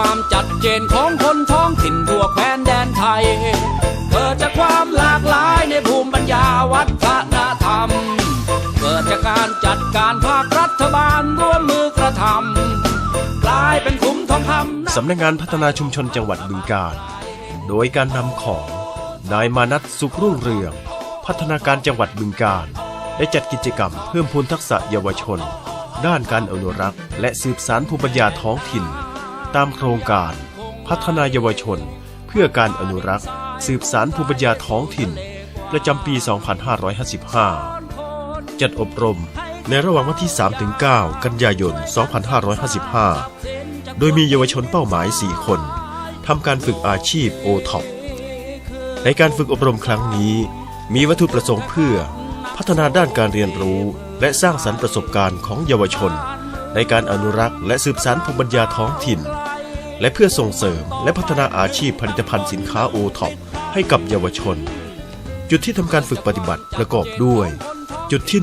ความจัดเจนของคนท้องถิ่นทั่วแคว้นแดนไทย เกิดจากความหลากหลายในภูมิปัญญาวัฒนธรรม เกิดจากการจัดการภาครัฐบาลร่วมมือกระทำกลายเป็นคุ้มทองคำสำนักงานพัฒนาชุมชนจังหวัดบึงกาฬโดยการนำของนายมานัทสุขรุ่งเรือง พัฒนาการจังหวัดบึงกาฬได้จัดกิจกรรมเพิ่มพูนทักษะเยาวชน ด้านการอนุรักษ์ และสืบสานภูมิปัญญาท้องถิ่น ตามโครงการ พัฒนาเยาวชน เพื่อการอนุรักษ์ สืบสานภูมิปัญญาท้องถิ่น ประจำปี 2555 จัดอบรมในระหว่างวันที่ 3-9 กันยายน 2555 โดยมีเยาวชนเป้าหมาย 4 คนทำการฝึกอาชีพโอท็อปในการฝึกอบรมครั้งนี้ มีวัตถุประสงค์เพื่อ พัฒนาด้านการเรียนรู้ และสร้างสรรค์ประสบการณ์ของเยาวชน ในการอนุรักษ์และสืบสานภูมิปัญญาท้องถิ่น และเพื่อส่งเสริมและพัฒนาอาชีพผลิตภัณฑ์สินค้าโอท็อปให้กับเยาวชน จุดที่ทำการฝึกปฏิบัติประกอบด้วย จุดที่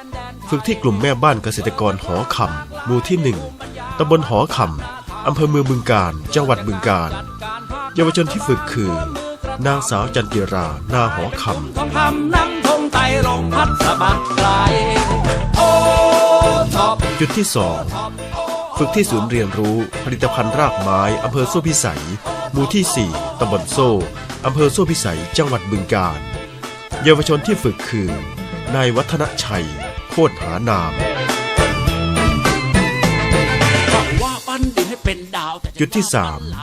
1 ฝึกที่กลุ่มแม่บ้านเกษตรกรหอคำหมู่ที่ 1ตำบลหอคำอำเภอเมืองบึงกาฬจังหวัดบึงกาฬเยาวชนที่ฝึกคือ นางสาวจันจิรา นาหอคำ นั่งทงไตลงพัดสะบัดไกลโอ้ท็อปำจุดที่2ฝึกที่ศูนย์เรียนรู้ผลิตภัณฑ์รากไม้อำเภอโซ่พิสัย หมู่ที่ 4ตำบลโซ่อำเภอโซ่พิสัย จังหวัดบึงกาฬเยาวชนที่ฝึกคือนายวัฒนชัย โคตรหานามว่าปั้นดินให้เป็นดาวแต่จุดที่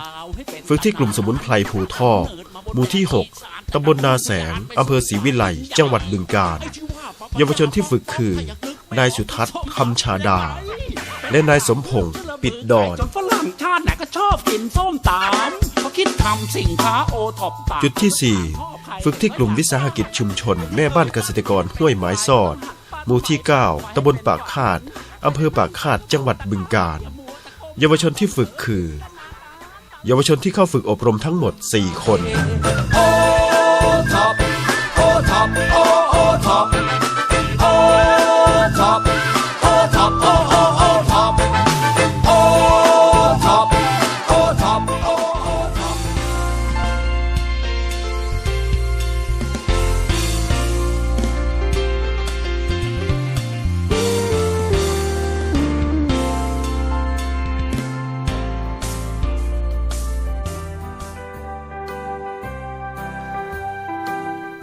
3 ฝึกที่กลุ่มสมุนไพรภูทอกหมู่ที่ 6ตำบลนาแสงอำเภอศรีวิไล จังหวัดบึงกาฬเยาวชนที่ฝึกคือ นายสุทัศน์คำชาดา และนายสมพงษ์ปิดดอน จนฝรั่งชาติไหนก็ชอบกินส้มตำเขาคิดทำสินค้าโอท็อปตามจุดที่ 4 ฝึกที่กลุ่มวิสาหกิจชุมชน แม่บ้านเกษตรกรห้วยไม้ซอด หมู่ที่ 9ตำบลปากคาดอำเภอปากคาดจังหวัดบึงกาฬเยาวชนที่ฝึกคือ เยาวชนที่เข้าฝึกอบรมทั้งหมด 4 คน โอท็อปโอท็อปโอโอท็อป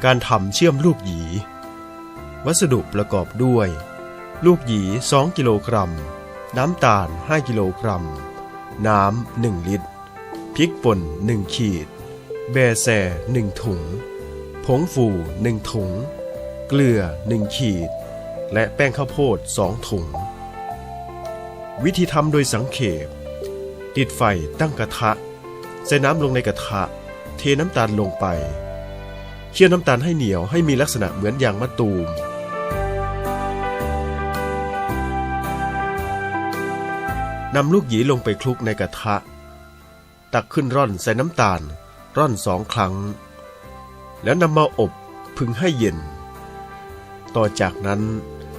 การทำเชื่อมลูกหยี วัสดุประกอบด้วย ลูกหยี 2 กิโลกรัม น้ำตาล 5 กิโลกรัม น้ำ 1 ลิตร พริกป่น 1 ขีด แบแซ1ถุง ผงฟู 1 ถุง เกลือ 1 ขีด และแป้งข้าวโพด 2 ถุง วิธีทำโดยสังเขป ติดไฟตั้งกระทะ ใส่น้ำลงในกระทะ เทน้ำตาลลงไป เคี่ยวน้ำตาลให้เหนียวให้มีลักษณะเหมือนยางมะตูม นำลูกหยีลงไปคลุกในกระทะ ตักขึ้นร่อนใส่น้ำตาล ร่อนสองครั้ง แล้วนำมาอบพึงให้เย็น ต่อจากนั้น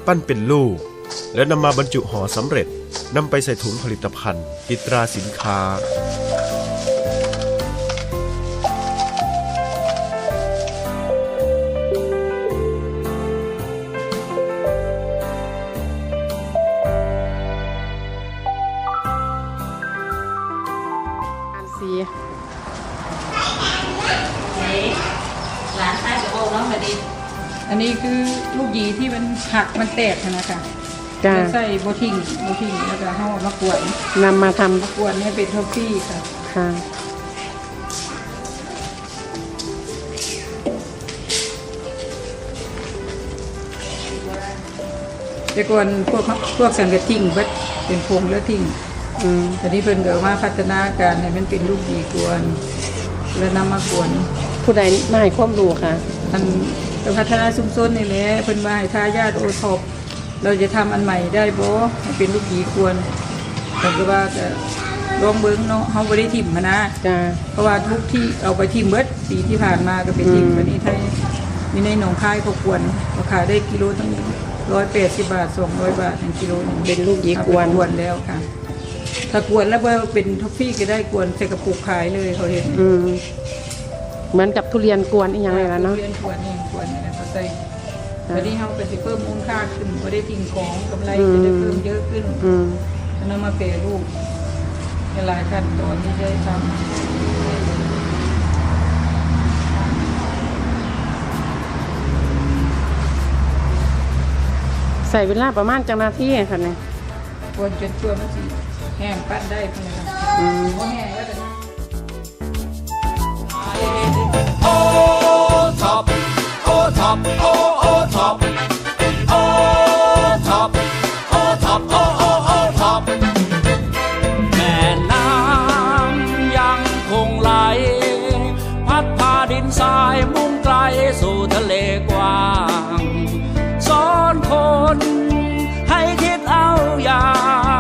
ปั้นเป็นลูก แล้วนำมาบรรจุห่อสำเร็จนำไปใส่ถุงผลิตภัณฑ์ติดตราสินค้า อันนี้คือลูกหยีที่มันหักมันแตกอะนะคะจ้าจะใส่โบทิงโบทิงแล้วก็ห่อมะกวนนำมาทมะกวนให้เป็นทอฟฟี่ค่ะำค่ะแต่ก่อนพวกพวกสังกะทิ้งเบิดเป็นพงแล้วทิ้งอืมแต่นี้เพิ่นก็มาพัฒนาการให้มันเป็นลูกหยีกวน แล้วนำมากวนผู้ใดมาให้ความรู้ค่ะ อัน เป็นพัฒนาชุมชนนี่แหละเพิ่นว่าให้ทายาทโอท็อปเราจะทำอันใหม่ได้บ่ให้เป็นลูกหยีกวนเพิ่นก็ว่าก็ลองเบิ่งเนาะเฮาบ่ได้ทิ่มหั้นนะ จ้า เพราะว่าทุกที่เอาไปทิมเบิดปีที่ผ่านมาก็เป็นทิมอืม วันนี้ไทยมีในหนองคายเขาควรราคายได้กิโลตั้งร้อยแปดสิบบาทสองร้อยบาทถึงกิโลหนึงเป็นลูกหยีกวน เอาไปกวนแล้วค่ะ ถ้าถ้ากวนแล้วว่าเป็นท็อฟฟี่ก็ได้กวนใส่กระปุกขายเลยเขาเห็นอืม เหมือนกับทุเรียนกวนอีกอย่างเลยนะเนาะ เรียนกวนเองกวนนะเขาใส่วันนี้เขาก็จะเพิ่มมูลค่าขึ้นก็ได้ทิ้งของกำไรจะได้เพิ่มเยอะขึ้นอืมแล้วนำมาแปรรูปในหลายขั้นตอนที่ได้ทำใส่เวลาประมาณจังนาทีค่ะเนี่ยกวนจนตัวมันสิแห้งปั้นได้เพื่อนครับอืมเพราะแห้งก็จะโอ แม่น้ำยังคงไหล พัดพาดินทรายมุ่งไกลสู่ทะเลกว้างสอนคนให้คิดเอาอย่า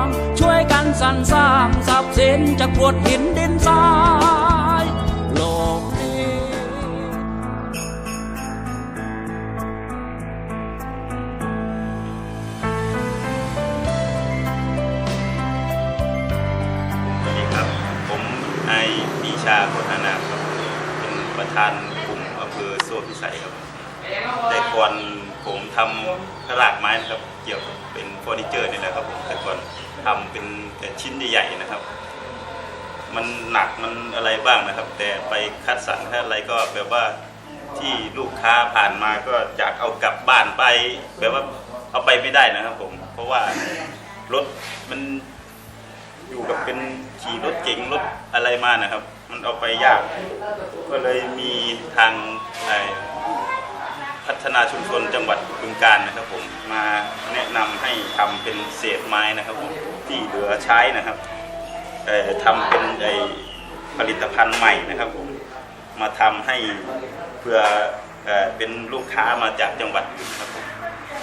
ง ช่วยกันสรรสร้างทรัพย์สินจากกรวดหินดินทราย เป็นประธานกลุ่มอำเภอโซ่พิสัยครับ แต่ก่อนผมทำกระลากไม้นะครับ เกี่ยวกับเป็นเฟอร์นิเจอร์นี่แหละครับผมแต่ก่อนทำเป็นแต่ชิ้นใหญ่ๆนะครับ มันหนักมันอะไรบ้างนะครับ แต่ไปคัดสรรคัดอะไรก็แบบว่าที่ลูกค้าผ่านมาก็อยากเอากลับบ้านไปแบบว่าเอาไปไม่ได้นะครับผม เพราะว่ารถมันอยู่กับเป็นขี่รถเก๋งรถอะไรมานะครับ มันเอาไปยาก ก็เลยมีทางพัฒนาชุมชนจังหวัดบึงการนะครับผมมาแนะนำให้ทำเป็นเศษไม้นะครับผมที่เหลือใช้นะครับเอ่อทำเป็นไอ้ผลิตภัณฑ์ใหม่นะครับผมมาทำให้เพื่อเอเป็นลูกค้ามาจากจังหวัดอื่นครับผม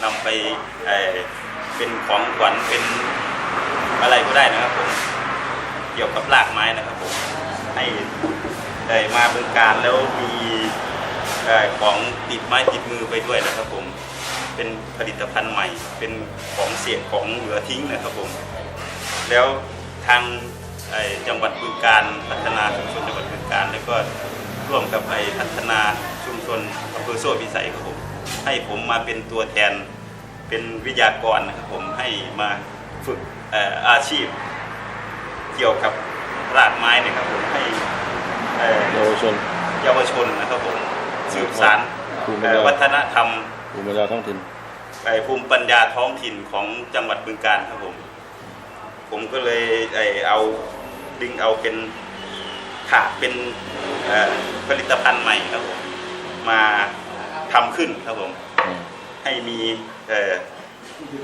นำไปเเป็นของขวัญเป็นอะไรก็ได้นะครับผมเกี่ยวกับรากไม้นะครับผม ให้ได้มาบึงการแล้วมีของติดไม้ติดมือไปด้วยนะครับผม เป็นผลิตภัณฑ์ใหม่ เป็นของเศษของเหลือทิ้งนะครับผม แล้วทางจังหวัดบึงการพัฒนาชุมชนจังหวัดบึงการแล้วก็ร่วมกับไอ้พัฒนาชุมชนอำเภอโซ่พิสัยครับผม ให้ผมมาเป็นตัวแทนเป็นวิทยากรนะครับผมให้มาฝึกอาชีพ เกี่ยวกับรากไม้นะครับผม เอ่อเยาวชนเยาวชนนะครับผมสืบสานภูมิปัญเอ่ญาอวัฒนธรรมภูมิปัญญาท้องถิ่นไอ้ภูมิปัญญาท้องถิ่นของจังหวัดบึงการครับผม ผมก็เลยไอ้เอาดึงเอาเป็นถาดเป็นเอ่อผลิตภัณฑ์ใหม่ครับผมมาทำขึ้นครับผมอืมให้มีเอ่อ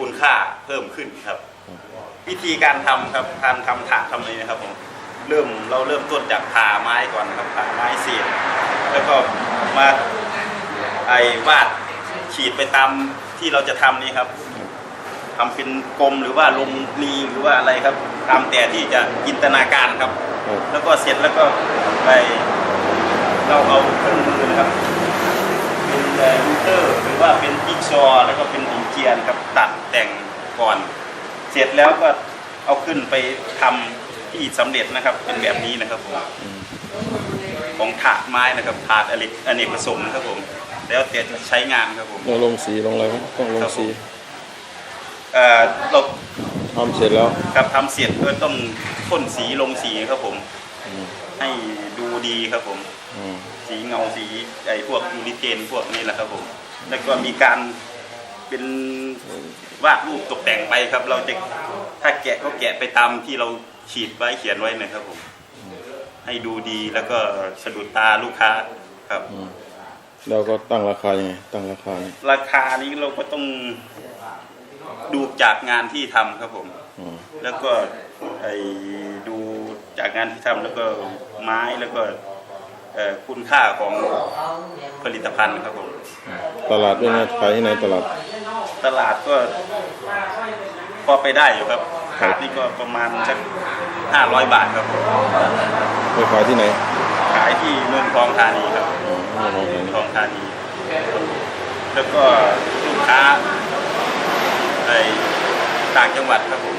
คุณค่าเพิ่มขึ้นครับ วิธีการทำครับการทำถาดทำอะไรนะครับผม เริ่มเราเริ่มต้นจากผ่าไม้ก่อนนะครับผ่าไม้เสียบแล้วก็มาไอ้วาดขีดไปตามที่เราจะทำนี่ครับทำเป็นกลมหรือว่าลงรีหรือว่าอะไรครับ ตามแต่ที่จะจินตนาการครับ แล้วก็เสร็จแล้วก็ไปเราเอาเครื่องมือนะครับ เป็นเอ่อลูเตอร์หรือว่าเป็นจิ๊กซอแล้วก็เป็นหินเจียนครับตัดแต่งก่อน เสร็จแล้วก็เอาขึ้นไปทำ ที่สำเร็จนะครับเป็นแบบนี้นะครับผมของถาดไม้นะครับถาดอเนกอเนกประสงค์นะครับผม แล้วแต่จะใช้งานครับผมต้องลงสีลงอะไรไหมต้องลงสีเอ่อเราทำเสร็จแล้วครับทำเสร็จก็ต้องพ่นสีลงสีครับผมอืมให้ดูดีครับผมอืมสีเงาสีไอ้พวกยูริเกนพวกนี้แหละครับผมแล้วก็มีการเป็นวาดรูปตกแต่งไปครับ เราจะถ้าแกะก็แกะไปตามที่เรา ขีดไว้เขียนไว้นะครับผม ให้ดูดีแล้วก็สะดุดตาลูกค้าครับแล้วก็ตั้งราคายังไงตั้งราคาเนี่ยราคานี้เราก็ต้องดูจากงานที่ทำครับผมอืมแล้วก็ไอ้ดูจากงานที่ทำแล้วก็ไม้แล้วก็เอ่อคุณค่าของผลิตภัณฑ์ครับผมตลาดด้วยนะขายที่ไหนตลาด ตลาดก็พอไปได้อยู่ครับ ขาดนี่ก็ประมาณสักห้าร้อยบาทครับผมไปขายที่ไหน ขายที่เมืองทองธานีครับอ๋อไม่ลงเมืเห็องนทองธานีแล้วก็ลูกค้าในต่างจังหวัดครับผม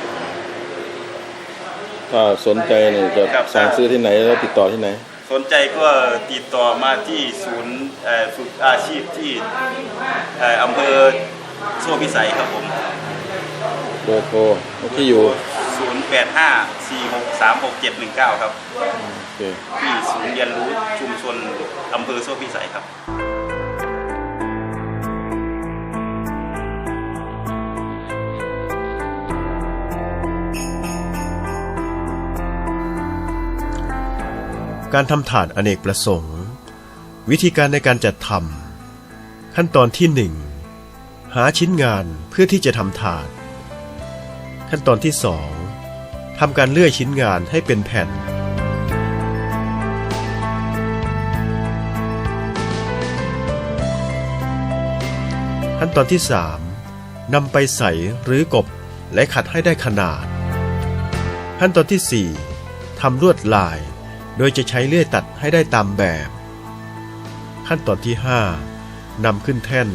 ถ้าสนใจเนี่ยจะครับสั่งซื้อที่ไหนแล้วติดต่อที่ไหน สนใจก็ติดต่อมาที่ศูนย์เอ่อฝึกอาชีพที่เอ่ออำเภอโซ่พิสัยครับผม เบอร์โทรที่อยู่0854636719ครับโอเคที่ศูนย์เรียนรู้ชุมชนอำเภอโซ่พิสัยครับการทำถาดอเนกประสงค์ วิธีการในการจัดทำขั้นตอนที่หนึ่งหาชิ้นงานเพื่อที่จะทำถาด ขั้นตอนที่สองทำการเลื่อยชิ้นงานให้เป็นแผ่น ขั้นตอนที่สามนำไปใส่หรือกบและขัดให้ได้ขนาด ขั้นตอนที่สี่ทำลวดลาย โดยจะใช้เลื่อยตัดให้ได้ตามแบบ ขั้นตอนที่ 5นำขึ้นแท่น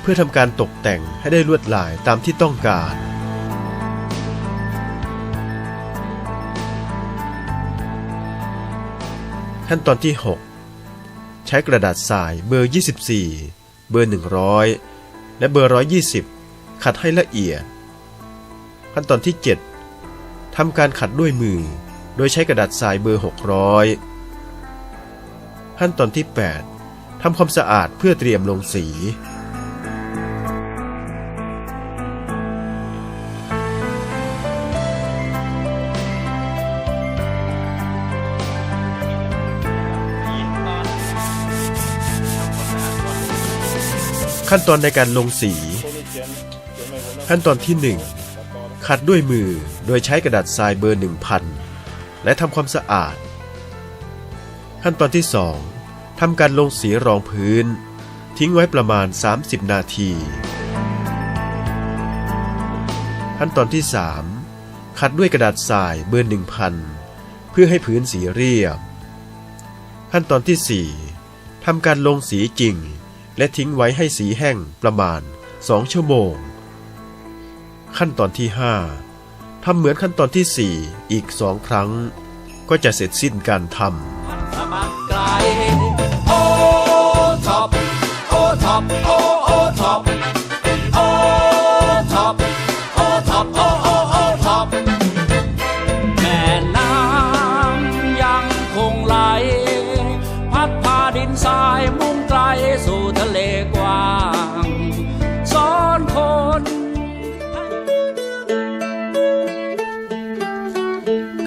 เพื่อทำการตกแต่งให้ได้ลวดลายตามที่ต้องการ ขั้นตอนที่ 6 ใช้กระดาษทรายเบอร์ 24 เบอร์ 100 และเบอร์ 120 ขัดให้ละเอียด ขั้นตอนที่ 7ทำการขัดด้วยมือ โดยใช้กระดาษทรายเบอร์ 600 ขั้นตอนที่ 8ทำความสะอาดเพื่อเตรียมลงสี ขั้นตอนในการลงสี ขั้นตอนที่ 1 ขัดด้วยมือโดยใช้กระดาษทรายเบอร์ 1000 และทำความสะอาด ขั้นตอนที่ 2ทำการลงสีรองพื้น ทิ้งไว้ประมาณ 30 นาที ขั้นตอนที่ 3 ขัดด้วยกระดาษทรายเบอร์ 1000 เพื่อให้พื้นสีเรียบ ขั้นตอนที่ 4ทำการลงสีจริง และทิ้งไว้ให้สีแห้งประมาณ2ชั่วโมง ขั้นตอนที่ 5ทำเหมือนขั้นตอนที่ 4 อีกสองครั้ง ก็จะเสร็จสิ้นการทำ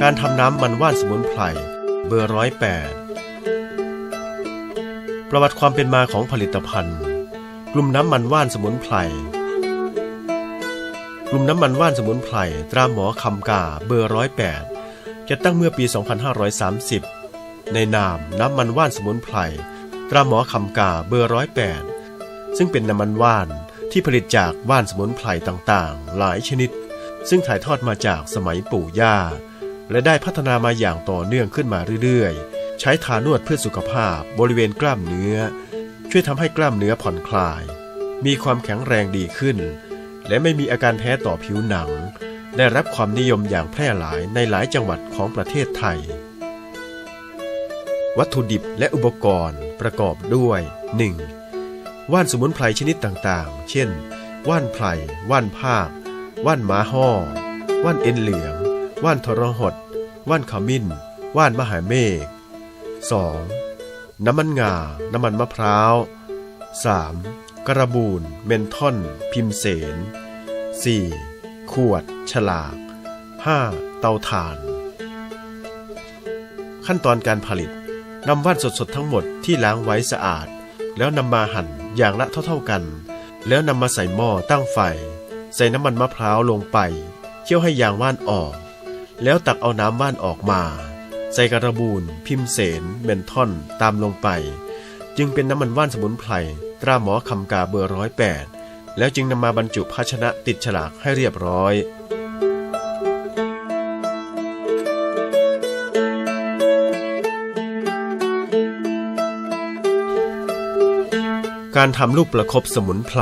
การทำน้ำมันว่านสมุนไพร เบอร์ร้อยแปดประวัติความเป็นมาของผลิตภัณฑ์ กลุ่มน้ำมันว่านสมุนไพร กลุ่มน้ำมันว่านสมุนไพร ตราหมอคำกาเบอร์ร้อยแปดจะตั้งเมื่อปี 2530 ในนามน้ำมันว่านสมุนไพร ตราหมอคำกาเบอร์ร้อยแปดซึ่งเป็นน้ำมันว่านที่ผลิตจากว่านสมุนไพรต่างๆ หลายชนิด ซึ่งถ่ายทอดมาจากสมัยปู่ย่า และได้พัฒนามาอย่างต่อเนื่องขึ้นมาเรื่อยๆ ใช้ทานวดเพื่อสุขภาพบริเวณกล้ามเนื้อ ช่วยทำให้กล้ามเนื้อผ่อนคลาย มีความแข็งแรงดีขึ้น และไม่มีอาการแพ้ต่อผิวหนัง ได้รับความนิยมอย่างแพร่หลายในหลายจังหวัดของประเทศไทย วัตถุดิบและอุปกรณ์ประกอบด้วย 1. ว่านสมุนไพรชนิดต่างๆ เช่น ว่านไพรว่านภาคว่านม้าห่อ ว่านเอ็นเหลือง ว่านทรหด ว่านขมิ้น ว่านมหาเมฆ 2. น้ำมันงา น้ำมันมะพร้าว 3. กระบูน เมนทอน พิมเสน 4. ขวด ฉลาก 5. เตาถ่าน ขั้นตอนการผลิตนำว่านสดๆทั้งหมดที่ล้างไว้สะอาด แล้วนำมาหั่นอย่างละเท่าๆกัน แล้วนำมาใส่หม้อตั้งไฟ ใส่น้ำมันมะพร้าวลงไป เคี่ยวให้ยางว่านออก แล้วตักเอาน้ำว่านออกมา ใส่กระบูนพิมเสนเมนทอนตามลงไป จึงเป็นน้ำมันว่านสมุนไพรตราหมอคำกาเบอร์ร้อยแปดแล้วจึงนำมาบรรจุภาชนะติดฉลากให้เรียบร้อยการทำลูกประคบสมุนไพร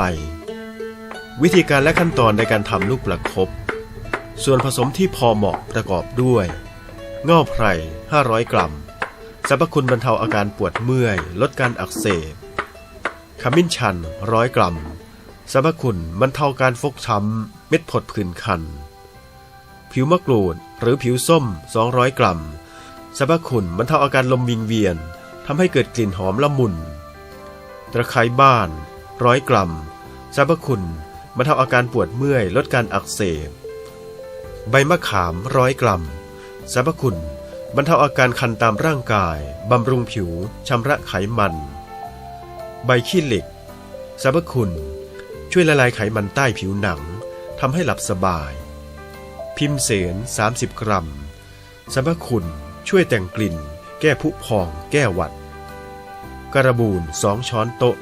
วิธีการและขั้นตอนในการทำลูกประคบ ส่วนผสมที่พอเหมาะประกอบด้วยง่อไพร 500 กรัม สรรพคุณบรรเทาอาการปวดเมื่อย ลดการอักเสบ ขมิ้นชัน 100 กรัม สรรพคุณบรรเทาการฟกช้ำ เม็ดผดผื่นคัน ผิวมะกรูดหรือผิวส้ม 200 กรัม สรรพคุณบรรเทาอาการลมวิงเวียนทำให้เกิดกลิ่นหอมละมุน ตะไคร้บ้าน 100 กรัม สรรพคุณบรรเทาอาการปวดเมื่อย ลดการอักเสบ ใบมะขามร้อยกรัมสรรพคุณ บรรเทาอาการคันตามร่างกาย บำรุงผิว ชำระไขมัน ใบขี้เหล็กสรรพคุณ ช่วยละลายไขมันใต้ผิวหนังทำให้หลับสบาย พิมเสน 30 กรัมสรรพคุณช่วยแต่งกลิ่น แก้ผุพอง แก้หวัด กระบูนสองช้อนโต๊ะ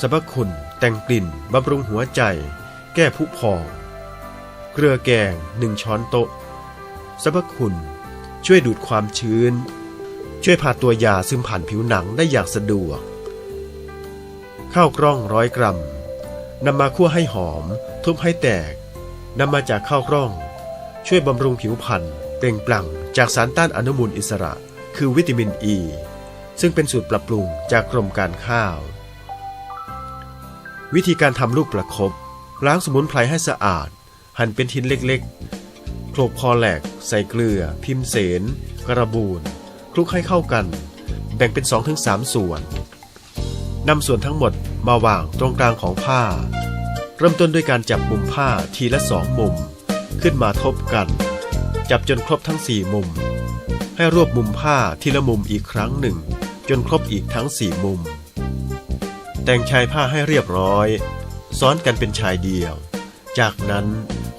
สรรพคุณแต่งกลิ่นบำรุงหัวใจ แก้ผุพอง เกลือแกงหนึ่งช้อนโต๊ะสรรพคุณ ช่วยดูดความชื้น ช่วยพาตัวยาซึมผ่านผิวหนังได้อย่างสะดวก ข้าวกล้องร้อยกรัมนำมาคั่วให้หอม ทุบให้แตกนำมาจากข้าวกล้อง ช่วยบำรุงผิวพรรณเปล่งปลั่งจากสารต้านอนุมูลอิสระ คือวิตามินอ e, ีซึ่งเป็นสูตรปรับปรุงจากกรมการข้าว วิธีการทำลูกประคบล้างสมุนไพรให้สะอาด หั่นเป็นชิ้นเล็กๆโขลกพอแหลก ใส่เกลือ พิมเสน กระบูนคลุกให้เข้ากัน แบ่งเป็น 2-3 ส่วนนำส่วนทั้งหมดมาวางตรงกลางของผ้า เริ่มต้นด้วยการจับมุมผ้าทีละสองมุม ขึ้นมาทบกัน จับจนครบทั้งสี่มุม ให้รวบมุมผ้าทีละมุมอีกครั้งหนึ่ง จนครบอีกทั้งสี่มุม แต่งชายผ้าให้เรียบร้อย ซ้อนกันเป็นชายเดียว จากนั้น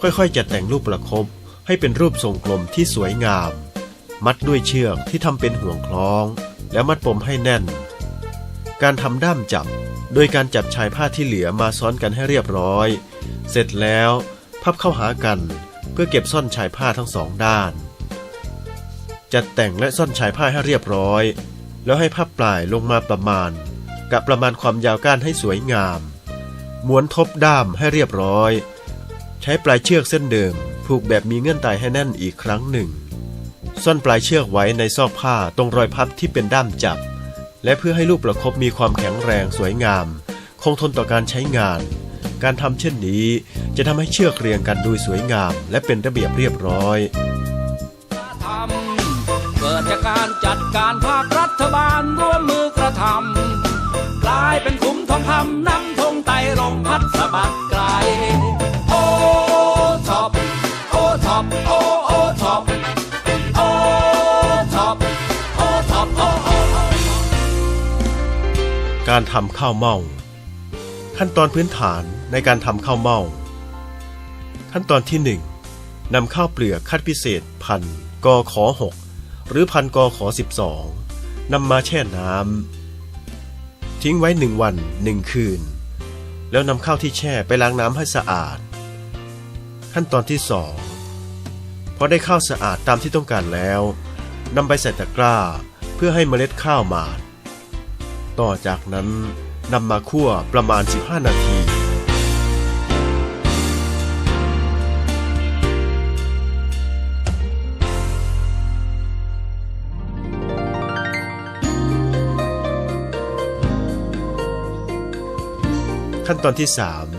ค่อยๆจัดแต่งรูปประคบให้เป็นรูปทรงกลมที่สวยงาม มัดด้วยเชือกที่ทำเป็นห่วงคล้อง แล้วมัดปมให้แน่น การทำด้ามจับ โดยการจับชายผ้าที่เหลือมาซ้อนกันให้เรียบร้อย เสร็จแล้วพับเข้าหากันเพื่อเก็บซ่อนชายผ้าทั้งสองด้าน จัดแต่งและซ่อนชายผ้าให้เรียบร้อย แล้วให้พับปลายลงมาประมาณกับประมาณความยาวก้านให้สวยงาม ม้วนทบด้ามให้เรียบร้อย ใช้ปลายเชือกเส้นเดิม ผูกแบบมีเงื่อนไตให้แน่นอีกครั้งหนึ่ง ซ่อนปลายเชือกไว้ในซอกผ้าตรงรอยพับที่เป็นด้ามจับ และเพื่อให้ลูกประคบมีความแข็งแรงสวยงาม คงทนต่อการใช้งาน การทำเช่นนี้จะทำให้เชือกเรียงกันดูสวยงาม และเป็นระเบียบเรียบร้อยเกิดจากการจัดการภาครัฐบาลร่วมมือกระทำกลายเป็นคุ้มทองคำนำธงไตรลงพัดสะบัดไกล การทำข้าวเม่า ขั้นตอนพื้นฐานในการทำข้าวเม่า ขั้นตอนที่1นำข้าวเปลือกคัดพิเศษพันกอขอ6หรือพันกอขอ12นำมาแช่น้ำทิ้งไว้หนึ่งวันหนึ่งคืน แล้วนำข้าวที่แช่ไปล้างน้ำให้สะอาด ขั้นตอนที่สองพอได้ข้าวสะอาดตามที่ต้องการแล้วนำไปใส่ตะกร้า เพื่อให้เมล็ดข้าวหมาด ต่อจากนั้นนำมาคั่วประมาณ 15 นาที ขั้นตอนที่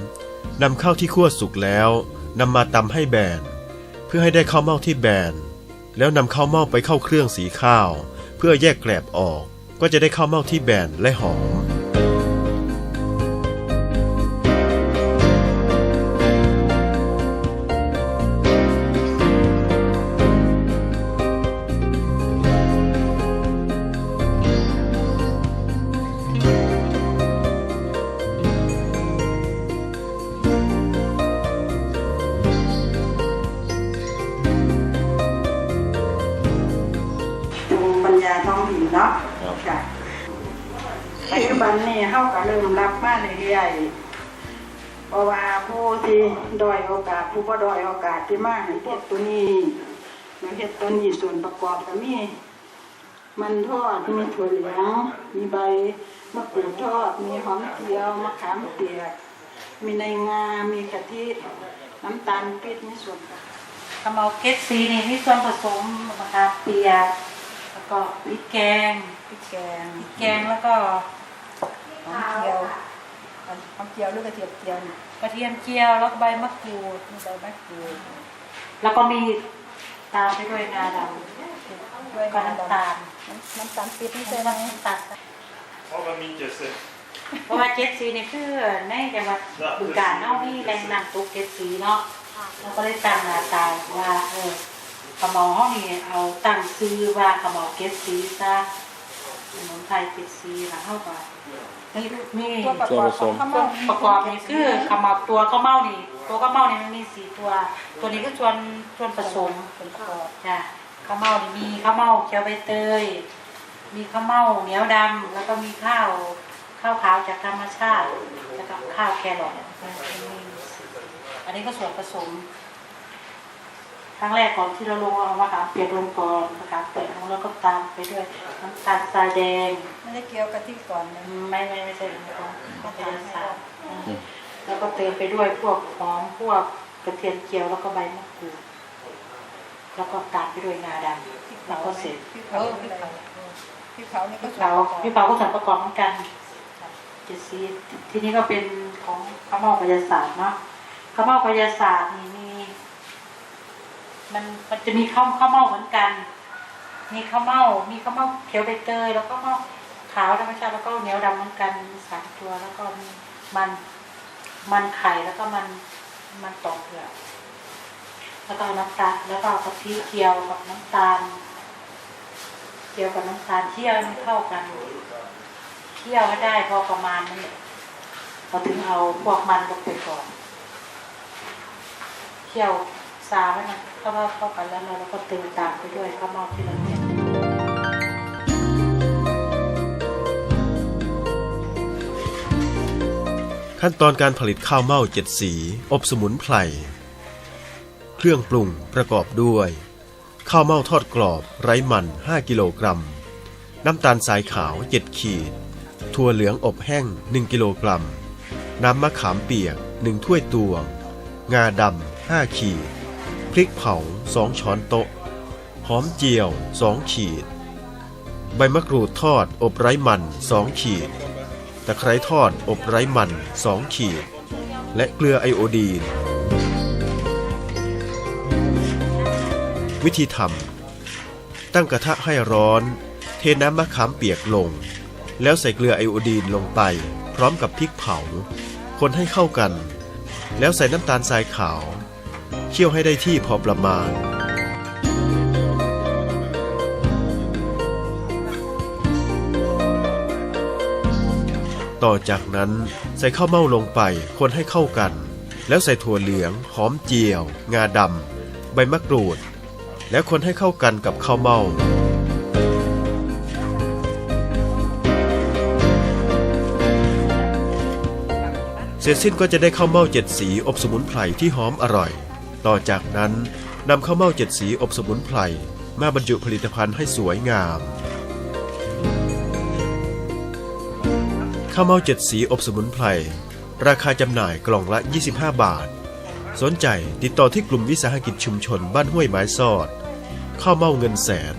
3 นำข้าวที่คั่วสุกแล้วนำมาตำให้แบน เพื่อให้ได้ข้าวเม่าที่แบน แล้วนำข้าวเม่าไปเข้าเครื่องสีข้าว เพื่อแยกแกลบออก ก็จะได้ข้าวเม่าที่แบนและหอม นนี่เฮาก็เริ่มรับมาเรื่อยๆเพราะว่าผู้ที่ด้อยโอกาส ผู้บ่ด้อยโอกาสที่มาให้เฮ็ดตัวนี้มาเฮ็ดตัวนี้ส่วนประกอบก็มีมันทอดมีถั่วเหลืองมีใบมะกรูดทอดมีหอมเจียวมะขามเปียก มีในงา มีกะทิน้ำตาลปี๊บมีส่วนประกอบขมเอาเกสซีนี่มีส่วนผสมมะขามเปียกแล้วก็พริกแกงพริกแกงพริกแกงแล้วก็ หอมเจียวหอมเจียวหรือกระเทียมเจียวนี่กระเทียมเจียวแล้วก็ใบมะกรูดมีใบมะกรูดแล้วก็มีตามไปด้วยงาดำด้วยก็น้ำตาลน้ำตาลปี๊บนี่ใช่ไหมน้ำตาลเพราะมันมีเจ็ดสิบเพราะว่าเจ็ดสีนี่คือในจังหวัดบึงกาฬเนาะมีแรงนำตุกเจ็ดสีเนาะเราก็เลยตั้งหน้าตาว่าเออขมอห้องนี่เอาตั้งซื้อว่าขมอเจ็ดสีซะสมุนไพรเจ็ดสีแล้วเข้าไป นี่มีตัวประกอบของข้าวส่วเม่านประกอบนี่คือขมอบตัวข้าวเม่านี่ ตัวข้าวเม่านี่มันมีสี่ตัว ตัวนี้คือส่วนส่วนผสมเป็นประกอบจ้ะข้าวเม่านี่มีข้าวเม่าเขียวใบเตย มีข้าวเม่าเหนียวดำแล้วก็มีข้าวข้าวขาวจากธรรมชาติแล้วก็ข้าวแครอทอันนี้ก็ส่วนผสม ครั้งแรกก่อนที่เราลงเอามะขามเปียกลงก่อนมะขามเปียกลงแล้วก็ตามไปด้วยน้ำตาลทรายแดงไม่ได้เกี่ยวกับที่ก่อนนะไม่ไม่ไม่ใช่ของของพยาศาสตร์แล้วก็เติมไปด้วยพวกหอมพวกกระเทียมเจียวแล้วก็ใบมะกรูดแล้วก็ตามไปด้วยงาดำแล้วก็เสร็จพี่เผาพี่เผาพี่เผานี่ก็พี่เผาพี่เผาก็สั่งประกอบเหมือนกันเจ็ดสีทีนี้ก็เป็นของข้าวเม่าพยาศาสตร์เนาะข้าวเม่าพยาศาสตร์นี่ มันมันจะมีข้าวข้าวเม่าเหมือนกัน มีข้าวเม่ามีข้าวเม่าเขียวใบเตยแล้วก็เม่าขาวธรรมชาติแล้วก็เหนียวดำเหมือนกันสามตัวแล้วก็มีมันมันไข่แล้วก็มันมันตอกเปลือกแล้วก็น้ำตาลแล้วก็กะทิเคี่ยวกับน้ำตาลเคี่ยวกับน้ำตาลเคี่ยวมันเข้ากันเคี่ยวให้ได้พอประมาณนี้เราถึงเอาพวกมันลงไปก่อนเคี่ยว ซาไว้นะเข้ามาเข้ากันแล้วเราก็เติมตามไปด้วยข้าวเม่าที่เราเนี่ยขั้นตอนการผลิตข้าวเม่าเจ็ดสี อบสมุนไพร เครื่องปรุงประกอบด้วย ข้าวเม่าทอดกรอบ ไร้มัน 5 กิโลกรัม น้ำตาลสายขาว 7 ขีด ถั่วเหลืองอบแห้ง 1 กิโลกรัม น้ำมะขามเปียก 1 ถ้วยตวง งาดำ 5 ขีด พริกเผา 2 ช้อนโต๊ะ หอมเจียว 2 ขีด ใบมะกรูดทอดอบไร้มัน 2 ขีด ตะไคร้ทอดอบไร้มัน 2 ขีด และเกลือไอโอดีน วิธีทำ ตั้งกระทะให้ร้อน เทน้ำมะขามเปียกลง แล้วใส่เกลือไอโอดีนลงไป พร้อมกับพริกเผา คนให้เข้ากัน แล้วใส่น้ำตาลทรายขาว เคี่ยวให้ได้ที่พอประมาณ ต่อจากนั้นใส่ข้าวเม่าลงไปคนให้เข้ากัน แล้วใส่ถั่วเหลือง หอมเจียว งาดำใบมะกรูด แล้วคนให้เข้ากันกับข้าวเม่าเสร็จสิ้นก็จะได้ข้าวเม่าเจ็ดสีอบสมุนไพรที่หอมอร่อย ต่อจากนั้นนำข้าวเม่าเจ็ดสีอบสมุนไพรมาบรรจุผลิตภัณฑ์ให้สวยงามข้าวเม่าเจ็ดสีอบสมุนไพรราคาจำหน่ายกล่องละ 25 บาท สนใจติดต่อที่กลุ่มวิสาหกิจชุมชนบ้านห้วยไม้ซอดข้าวเม่าเงินแสน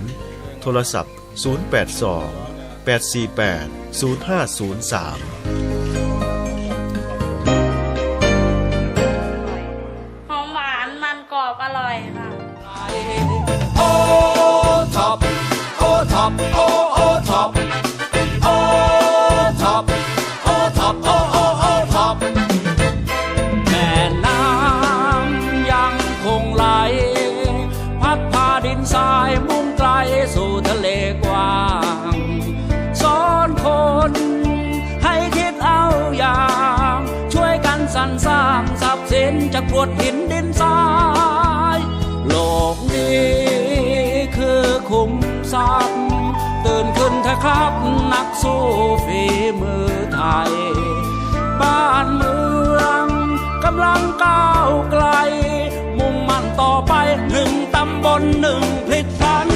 โทรศัพท์ 082 848 0503 ท็อปโอโอท็อปโอท็อปโอท็อปโอโอโอท็อปแม่น้ำยังคงไหล พัดพาดินทรายมุ่งไกลสู่ทะเลกว้างสอนคนให้คิดเอาอย่าง ช่วยกันสรรสร้างทรัพย์สินจากกรวดดินัพนักสู้ฝีมือไทย บ้านเมืองกำลังก้าวไกล มุ่งมั่นต่อไปหนึ่งตำบลหนึ่งพลิกพัน